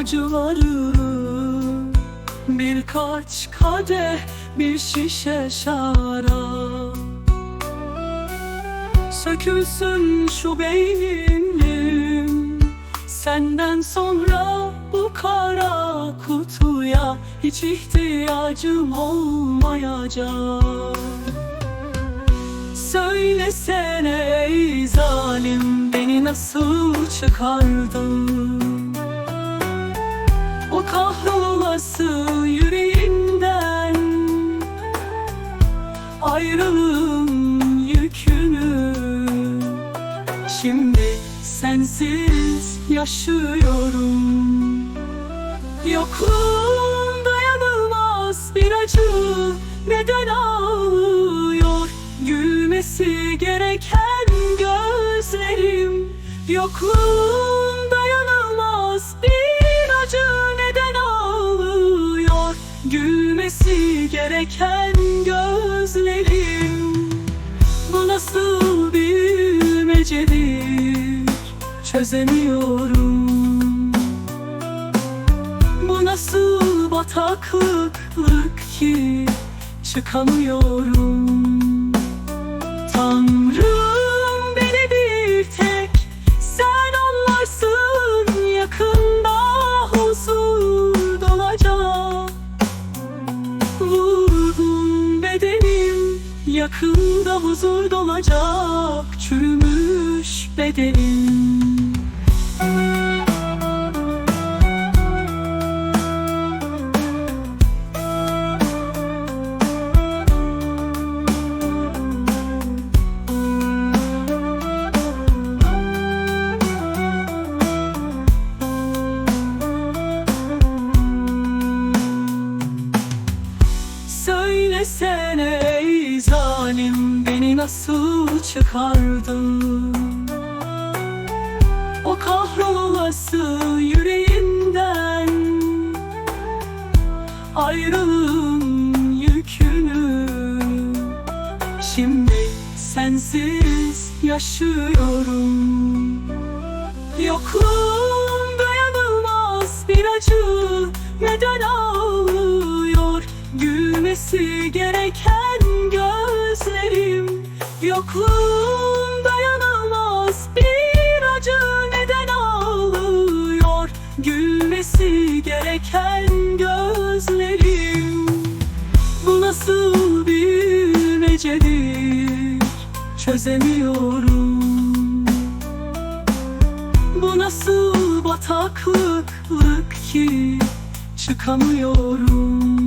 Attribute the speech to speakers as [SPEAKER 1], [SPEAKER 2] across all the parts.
[SPEAKER 1] acıları Birkaç kadeh bir şişe şarap Sökülsün şu beynim Senden sonra bu kara kutuya Hiç ihtiyacım olmayacak. Söylesene ey zalim Beni nasıl çıkardın Ayrılığın yükünü. Şimdi sensiz yaşıyorum. Yokluğun dayanılmaz bir acı Neden ağlıyor? Gülmesi gereken gözlerim Yokluğun bilmecedir Çözemiyorum. Bu nasıl bataklık ki Çıkamıyorum. Tanrım beni bir tek Sen anlarsın yakında huzur dolacak Vurgun bedenim Yakında huzur dolacak Çürümüş bedenim nasıl çıkardın? O kahrolası yüreğinden Ayrılığın yükünü. Şimdi sensiz yaşıyorum. Yokluğun dayanılmaz bir acı Neden ağlıyor? Gülmesi gereken Yokluğun dayanılmaz bir acı Neden ağlıyor? Gülmesi gereken gözlerim Bu nasıl bir bilmecedir Çözemiyorum. Bu nasıl bataklık ki? Çıkamıyorum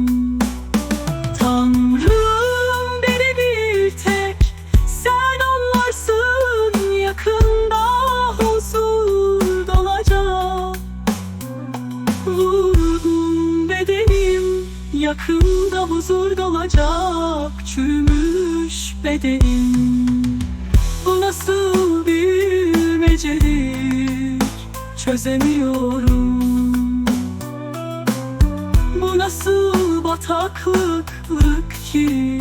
[SPEAKER 1] yakında huzur dolacak Çürümüş bedenim. Bu nasıl bir bilmecedir Çözemiyorum. Bu nasıl bataklık ki